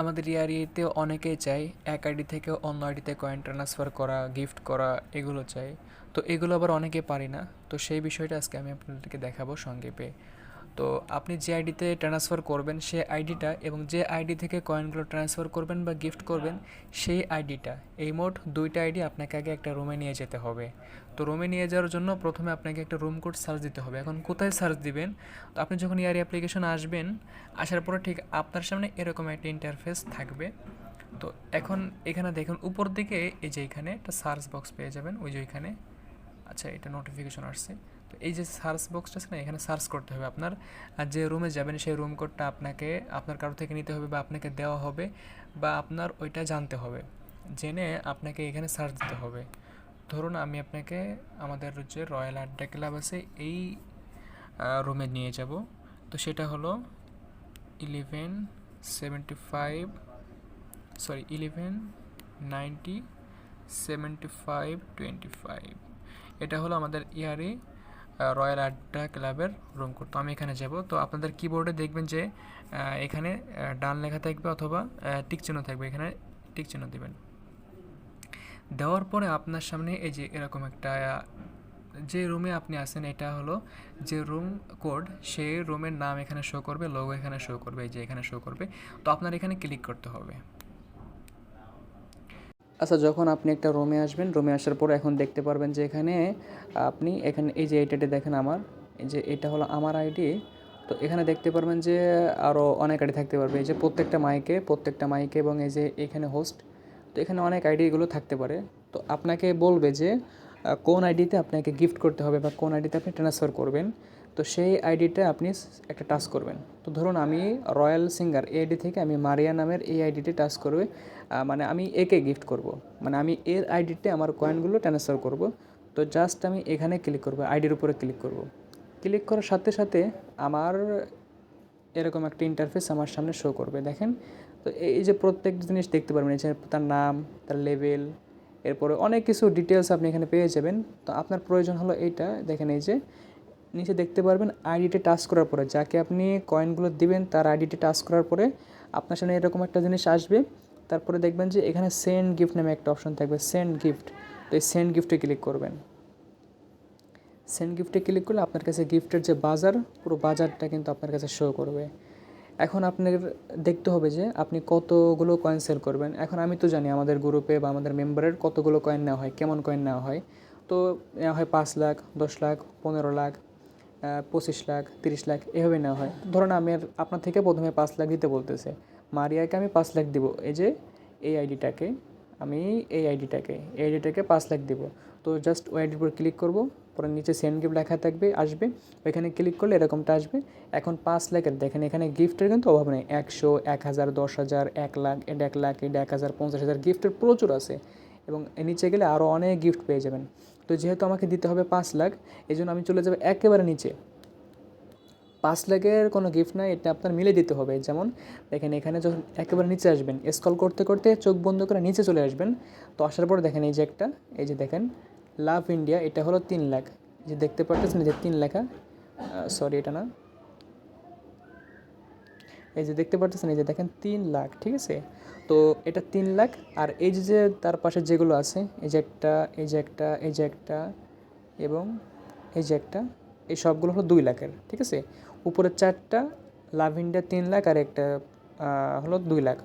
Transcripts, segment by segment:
আমাদের ইয়ারিতে অনেকেই চাই এক আইডি থেকে অন্য আইডিতে কয়েন ট্রান্সফার করা গিফট করা, এগুলো চাই তো এগুলো আবার অনেকে পারি না। তো সেই বিষয়টা আজকে আমি আপনাদেরকে দেখাবো সংক্ষেপে তো আপনি যে আইডিতে ট্রান্সফার করবেন সেই আইডিটা এবং যে আইডি থেকে কয়েনগুলো ট্রান্সফার করবেন বা গিফট করবেন সেই আইডিটা, এই মোট দুইটা আইডি আপনাকে আগে একটা রুমে নিয়ে যেতে হবে। তো রুমে নিয়ে যাওয়ার জন্য প্রথমে আপনাকে একটা রুম কোড সার্চ দিতে হবে। এখন কোথায় সার্চ দিবেন? তো আপনি যখন ইয়ারি অ্যাপ্লিকেশন আসবেন, আসার পরে ঠিক আপনার সামনে এরকম একটা ইন্টারফেস থাকবে। তো এখন এখানে দেখুন, উপর দিকে এই যে এখানে একটা সার্চ বক্স পেয়ে যাবেন, ওই যে ওইখানে আচ্ছা এটা নোটিফিকেশন আসছে। এই যে সার্চ বক্সটা আছে না, এখানে সার্চ করতে হবে আপনার। আর যে রুমে যাবেন, সেই রুম কোডটা আপনাকে, আপনার কারও থেকে নিতে হবে বা আপনাকে দেওয়া হবে বা আপনার ওইটা জানতে হবে। জেনে আপনাকে এখানে সার্চ দিতে হবে। ধরুন আমি আপনাকে আমাদের যে রয়্যাল আড্ডা ক্লাব আছে, এই রুমে নিয়ে যাব। তো সেটা হলো eleven seventy five sorry eleven ninety seventy five twenty five এটা হলো আমাদের ইয়ারে রয়্যাল আড্ডা ক্লাবের রুম কোড তো আমি এখানে যাব। তো আপনাদের কিবোর্ডে দেখবেন যে এখানে ডান লেখা থাকবে অথবা টিক চিহ্ন থাকবে। এখানে টিক চিহ্ন দেবেন। দেওয়ার পরে আপনার সামনে এই যে এরকম একটা যে রুমে আপনি আছেন, এটা হলো যে রুম কোড সেই রুমের নাম এখানে শো করবে লোগো এখানে শো করবে, এই যে এখানে শো করবে। তো আপনার এখানে ক্লিক করতে হবে। আচ্ছা যখন আপনি একটা রুমে আসবেন, রুমে আসার পর এখন দেখতে পারবেন যে এখানে আপনি এখানে এই যে এইটাতে দেখেন আমার, এই যে এটা হলো আমার আইডি, তো এখানে দেখতে পারবেন যে আরও অনেক আইডি থাকতে পারবে। এই যে প্রত্যেকটা মাইকে প্রত্যেকটা মাইকে এবং এই যে এখানে হোস্ট তো এখানে অনেক আইডিগুলো থাকতে পারে। তো আপনাকে বলবে যে কোন আইডিতে আপনাকে গিফট করতে হবে বা কোন আইডিতে আপনি ট্রান্সফার করবেন। তো সেই আইডিটা আপনি একটা টাচ করবেন। তো ধরুন আমি রয়্যাল সিঙ্গার এই আইডি থেকে আমি মারিয়া নামের এই আইডিটি টাচ করবে মানে আমি একে গিফট করব। মানে আমি এর আইডিতে আমার কয়েনগুলো ট্রান্সফার করব। তো জাস্ট আমি এখানে ক্লিক করব আইডির উপরে ক্লিক করব। ক্লিক করার সাথে সাথে আমার এরকম একটা ইন্টারফেস আমার সামনে শো করবে, দেখেন। তো এই যে প্রত্যেক জিনিস দেখতে পারবেন যে তার নাম, তার লেভেল এরপরে অনেক কিছু ডিটেলস আপনি এখানে পেয়ে যাবেন। তো আপনার প্রয়োজন হলো এইটা, দেখেন এই যে নিচে দেখতে পারবেন আইডিতে টাচ করার পরে, যাকে আপনি কয়েনগুলো দিবেন তার আইডিতে টাচ করার পরে আপনার সামনে এরকম একটা জিনিস আসবে। তারপরে দেখবেন যে এখানে সেন্ড গিফট নামে একটা অপশন থাকবে সেন্ড গিফট তো এই সেন্ড গিফটে ক্লিক করবেন। সেন্ড গিফটে ক্লিক করলে আপনার কাছে গিফটের যে বাজার, পুরো বাজারটা কিন্তু আপনার কাছে শো করবে। এখন আপনার দেখতে হবে যে আপনি কতগুলো কয়েন সেল করবেন। এখন আমি তো জানি আমাদের গ্রুপে বা আমাদের মেম্বারের কতগুলো কয়েন নেওয়া হয়, কেমন কয়েন নেওয়া হয়। তো নেওয়া হয় পাঁচ লাখ, দশ লাখ, পনেরো লাখ পঁচিশ লাখ, তিরিশ লাখ এভাবে নেওয়া হয়। ধরুন আমি আপনার থেকে প্রথমে পাঁচ লাখ দিতে বলতেছে। মারিয়াকে আমি পাঁচ লাখ দিব। এই যে এই আইডিটাকে, আমি এই আইডিটাকে এই আইডিটাকে পাঁচ লাখ দিব। তো জাস্ট ওই আইডির উপর ক্লিক করব। পরে নিচে সেন্ড গিফট লেখা থাকবে, আসবে। ওইখানে ক্লিক করলে এরকমটা আসবে। এখন পাঁচ লাখের, দেখেন এখানে গিফটের কিন্তু অভাব নেই। একশো, এক হাজার, দশ হাজার, এক লাখ, এটা এক লাখ, এটা এক হাজার, পঞ্চাশ হাজার গিফটের প্রচুর আছে। এবং নিচে গেলে আরও অনেক গিফট পেয়ে যাবেন। তো যেহেতু আমাকে দিতে হবে পাঁচ লাখ এই জন্য আমি চলে যাব একেবারে নিচে। পাঁচ লাখের কোনো গিফট নয় এটা আপনার মিলে দিতে হবে। যেমন, দেখেন এখানে যখন একেবারে নিচে আসবেন স্কল করতে করতে চোখ বন্ধ করে নিচে চলে আসবেন, তো আসার পর দেখেন এই যে একটা, এই যে দেখেন লাভ ইন্ডিয়া এটা হলো তিন লাখ। যে দেখতে পারতেছেন যে তিন লেখা সরি এটা না। এই যে দেখতে পারতেছেন এই যে দেখেন তিন লাখ, ঠিক আছে? তো এটা তিন লাখ। আর এই যে তার পাশে যেগুলো আছে, এই যে একটা, এই যে একটা, এই যে একটা এবং এই যে একটা, এই সবগুলো হলো দুই লাখের, ঠিক আছে? উপরের চারটা লাভ ইন্ডিয়া তিন লাখ আর একটা হলো দুই লাখ।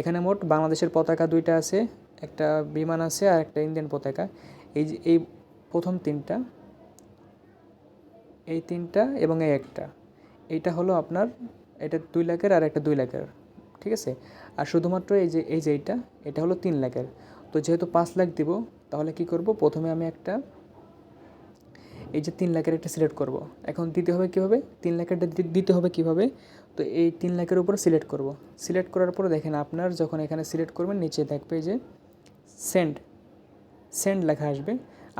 এখানে মোট বাংলাদেশের পতাকা দুইটা আছে, একটা বিমান আছে আর একটা ইন্ডিয়ান পতাকা। এই যে, এই প্রথম তিনটা, এই তিনটা এবং এই একটা। এইটা হলো আপনার, এটা দুই লাখের আর একটা দুই লাখের, ঠিক আছে? আর শুধুমাত্র এই যে এই যে এইটা, এটা হলো তিন লাখের। তো যেহেতু পাঁচ লাখ দিব, তাহলে কি করব? প্রথমে আমি একটা, এই যে তিন লাখের একটা সিলেক্ট করব। এখন দিতে হবে কীভাবে? তিন লাখেরটা দিতে হবে কীভাবে? তো এই তিন লাখের উপর সিলেক্ট করব। সিলেক্ট করার পরে দেখেন আপনার যখন এখানে সিলেক্ট করবেন, নিচে দেখবে যে সেন্ড সেন্ড লেখা আসবে।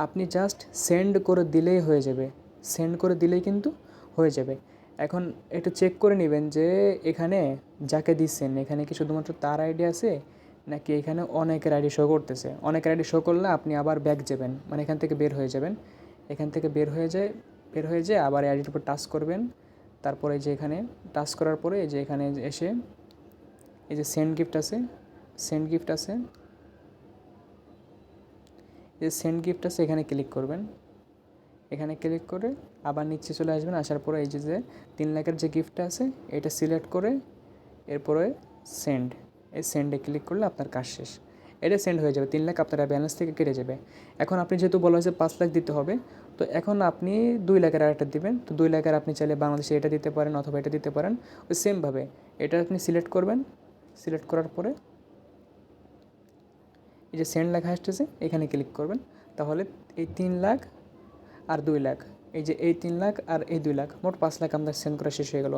আপনি জাস্ট সেন্ড করে দিলেই হয়ে যাবে। সেন্ড করে দিলেই কিন্তু হয়ে যাবে। এখন একটু চেক করে নেবেন যে এখানে যাকে দিচ্ছেন, এখানে কি শুধুমাত্র তার আইডি আছে, নাকি এখানে অনেকের আইডি শো করতেছে? অনেকের আইডি শো করলে আপনি আবার ব্যাক যাবেন মানে এখান থেকে বের হয়ে যাবেন। এখান থেকে বের হয়ে যায়, বের হয়ে যায় আবার আইডির উপর টাচ করবেন। তারপরে যে এখানে টাচ করার পরে যে এখানে এসে এই যে সেন্ড গিফট আছে সেন্ড গিফট আছে, এই যে সেন্ড গিফট আছে, এখানে ক্লিক করবেন। এখানে ক্লিক করে আবার নিচে চলে আসবেন, আসার পরে এই যে তিন লাখের যে গিফটটা আছে, এটা সিলেক্ট করে এরপরে সেন্ড এই সেন্ডে ক্লিক করলে আপনার কাজ শেষ। এটা সেন্ড হয়ে যাবে, তিন লাখ আপনার ব্যালেন্স থেকে কেটে যাবে। এখন আপনি যেহেতু বলা হয়েছে পাঁচ লাখ দিতে হবে, তো এখন আপনি দুই লাখের আরেকটা দিবেন, তো দুই লাখের আপনি চাইলে বাংলাদেশে এটা দিতে পারেন অথবা এটা দিতে পারেন। ওই সেমভাবে এটা আপনি সিলেক্ট করবেন সিলেক্ট করার পরে এই যে সেন্ড লেখা আসতেছে, এখানে ক্লিক করবেন। তাহলে এই তিন লাখ আর দুই লাখ। এই যে এই তিন লাখ আর এই দুই লাখ, মোট পাঁচ লাখ আপনার সেন্ড করা শেষ হয়ে গেল।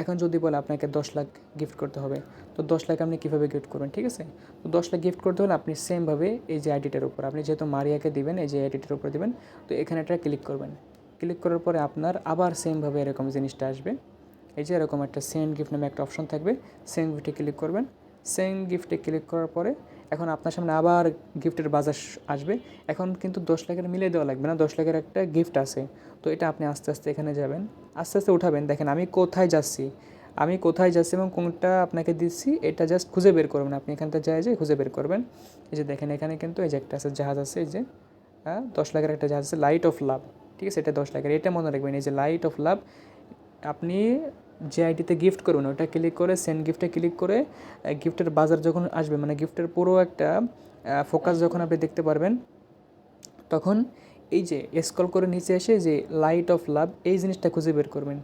এখন যদি বলে আপনাকে দশ লাখ গিফট করতে হবে, তো দশ লাখ আপনি কীভাবে গিফট করবেন, ঠিক আছে? তো দশ লাখ গিফট করতে হলে আপনি সেমভাবে এই যে আইডিটার উপর, আপনি যেহেতু মারিয়াকে দিবেন, এই যে আইডিটার উপর দেবেন, তো এখানে একটা ক্লিক করবেন। ক্লিক করার পরে আপনার আবার সেমভাবে এরকম জিনিসটা আসবে। এই যে এরকম একটা সেন্ড গিফট নামে একটা অপশন থাকবে সেন্ড গিফটে ক্লিক করবেন। সেন্ড গিফটে ক্লিক করার পরে এখন আপনার সামনে আবার গিফটের বাজার আসবে। এখন কিন্তু দশ লাখের মিলে দেওয়া লাগবে না, দশ লাখের একটা গিফট আছে। তো এটা আপনি আস্তে আস্তে এখানে যাবেন, আস্তে আস্তে উঠাবেন। দেখেন, আমি কোথায় যাচ্ছি? আমি কোথায় যাচ্ছি এবং কোনটা আপনাকে দিচ্ছি, এটা জাস্ট খুঁজে বের করবেন। আপনি এখান থেকে যায় যে খুঁজে বের করবেন। এই যে দেখেন, এখানে কিন্তু এই যে একটা আছে, জাহাজ আছে, এই যে হ্যাঁ দশ লাখের একটা জাহাজ আছে লাইট অফ লাভ ঠিক আছে, এটা দশ লাখের, এটা মনে রাখবেন, এই যে লাইট অফ লাভ আপনি যে আইডিতে গিফট করবেন ওটা ক্লিক করে সেন্ড গিফটে ক্লিক করে গিফটের বাজার যখন আসবে মানে গিফটের পুরো একটা ফোকাস যখন আপনি দেখতে পারবেন, তখন এই যে স্কল করে নিচে এসে যে লাইট অফ লাভ এই জিনিসটা খুঁজে বের করবেন।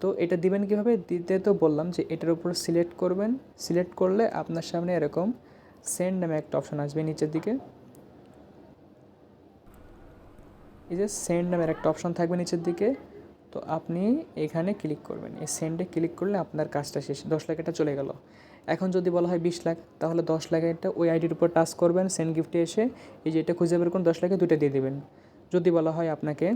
তো এটা দিবেন কীভাবে? দিতে তো বললাম যে এটার উপর সিলেক্ট করবেন। সিলেক্ট করলে আপনার সামনে এরকম সেন্ড নামে একটা অপশন আসবে নিচের দিকে। এই যে সেন্ড নামের একটা অপশন থাকবে নিচের দিকে। তো আপনি এখানে ক্লিক করবেন। এই সেন্ডে ক্লিক করলে আপনার কাজটা শেষ, দশ লাখ এটা চলে গেল। এখন যদি বলা হয় বিশ লাখ, তাহলে দশ লাখ এটা ওই আইডির উপর টাচ করবেন সেন্ড গিফটে এসে এই যে এটা খুঁজে বের করুন, দশ লাখে দুইটা দিয়ে দেবেন। যদি বলা হয় আপনাকে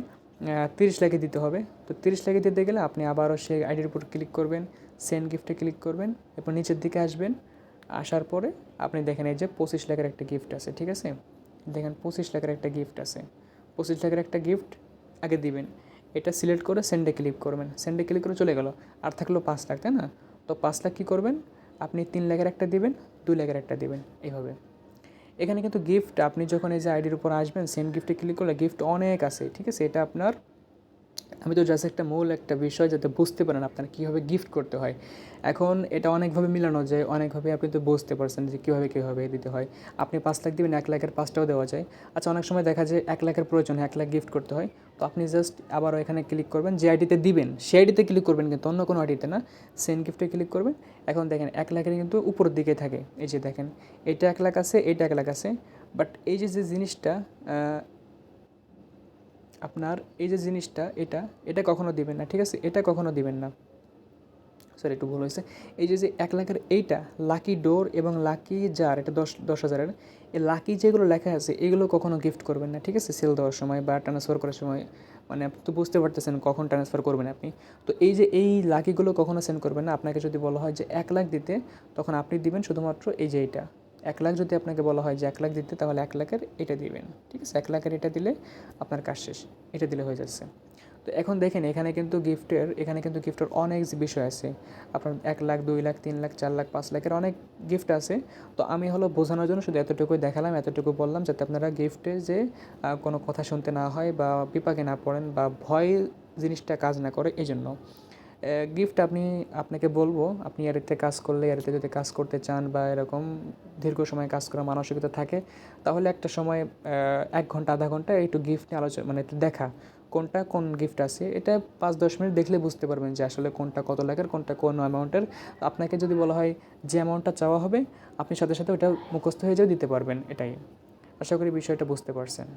তিরিশ লাখে দিতে হবে, তো তিরিশ লাখে দিতে গেলে আপনি আবারও সেই আইডির উপর ক্লিক করবেন সেন্ড গিফটে ক্লিক করবেন, এরপর নিচের দিকে আসবেন। আসার পরে আপনি দেখেন এই যে পঁচিশ লাখের একটা গিফট আছে, ঠিক আছে? দেখেন পঁচিশ লাখের একটা গিফট আছে। পঁচিশ লাখের একটা গিফট আগে দিবেন। এটা সিলেক্ট করে সেন্ডে ক্লিক করবেন। সেন্ডে ক্লিক করে চলে গেল। আর থাকল পাঁচ লাখ, তাই না? তো পাঁচ লাখ কী করবেন? আপনি তিন লাখের একটা দেবেন, দুই লাখের একটা দেবেন, এইভাবে। এখানে কিন্তু গিফট আপনি যখন এই যে আইডির উপর আসবেন সেম গিফটে ক্লিক করলে গিফট অনেক আছে, ঠিক আছে? এটা আপনার আমি তো জাস্ট একটা মূল একটা বিষয় যাতে বুঝতে পারেন আপনার কীভাবে গিফট করতে হয়। এখন এটা অনেকভাবে মিলানো যায়, অনেকভাবে আপনি তো বুঝতে পারছেন যে কীভাবে কীভাবে দিতে হয়। আপনি পাঁচ লাখ দিবেন, এক লাখের পাঁচটাও দেওয়া যায়। আচ্ছা অনেক সময় দেখা যায় এক লাখের প্রয়োজন, এক লাখ গিফট করতে হয়। তো আপনি জাস্ট আবারও এখানে ক্লিক করবেন, যে আইডিতে দিবেন, সেই আইডিতে ক্লিক করবেন কিন্তু অন্য কোনো আইডিতে না। সেন্ড গিফটে ক্লিক করবেন। এখন দেখেন, এক লাখের কিন্তু উপরের দিকে থাকে। এই যে দেখেন, এটা এক লাখ আছে, এটা এক লাখ আছে। বাট এই যে যে জিনিসটা আপনার এই যে জিনিসটা, এটা এটা কখনো দিবেন না, ঠিক আছে? এটা কখনো দিবেন না। সরি একটু ভুল হয়েছে। এই যে যে এক লাখের এইটা লাকি ডোর এবং লাকি জার এটা দশ দশ হাজারের, এই লাকি যেগুলো লেখা আছে, এগুলো কখনো গিফট করবেন না, ঠিক আছে? সেল দেওয়ার সময় বা ট্রান্সফার করার সময় মানে আপনি তো বুঝতে পারতেছেন কখন ট্রান্সফার করবেন আপনি। তো এই যে, এই লাকিগুলো কখনো সেন্ড করবেন না, আপনাকে যদি বলা হয় যে এক লাখ দিতে, তখন আপনি দিবেন শুধুমাত্র এই যে এইটা। এক লাখ যদি আপনাকে বলা হয় যে এক লাখ দিতে, তাহলে এক লাখের এটা দিবেন। ঠিক আছে? এক লাখের এটা দিলে আপনার কাজ শেষ। এটা দিলে হয়ে যাচ্ছে। তো এখন দেখেন, এখানে কিন্তু গিফটের, এখানে কিন্তু গিফটের অনেক বিষয় আছে। আপনার এক লাখ, দুই লাখ, তিন লাখ, চার লাখ, পাঁচ লাখের অনেক গিফট আছে। তো আমি হলো বোঝানোর জন্য শুধু এতটুকুই দেখালাম, এতটুকু বললাম যাতে আপনারা গিফটে যে কোনো কথা শুনতে না হয় বা বিপাকে না পড়েন বা ভয় জিনিসটা কাজ না করে এই জন্য গিফট আপনি, আপনাকে বলব, আপনি এতে কাজ করলে এতে যদি কাজ করতে চান বা এরকম দীর্ঘ সময় কাজ করার মানসিকতা থাকে, তাহলে একটা সময় এক ঘণ্টা, আধা ঘণ্টা একটু গিফট নিয়ে আলোচনা মানে দেখা, কোনটা কোন গিফট আছে, এটা পাঁচ, দশ মিনিট দেখলে বুঝতে পারবেন যে আসলে কোনটা কত লাখের কোনটা কোন অ্যামাউন্টের আপনাকে যদি বলা হয় যে অ্যামাউন্টটা চাওয়া হবে, আপনি সাথে সাথে ওটা মুখস্থ হয়ে যেও দিতে পারবেন এটাই। আশা করি বিষয়টা বুঝতে পারছেন।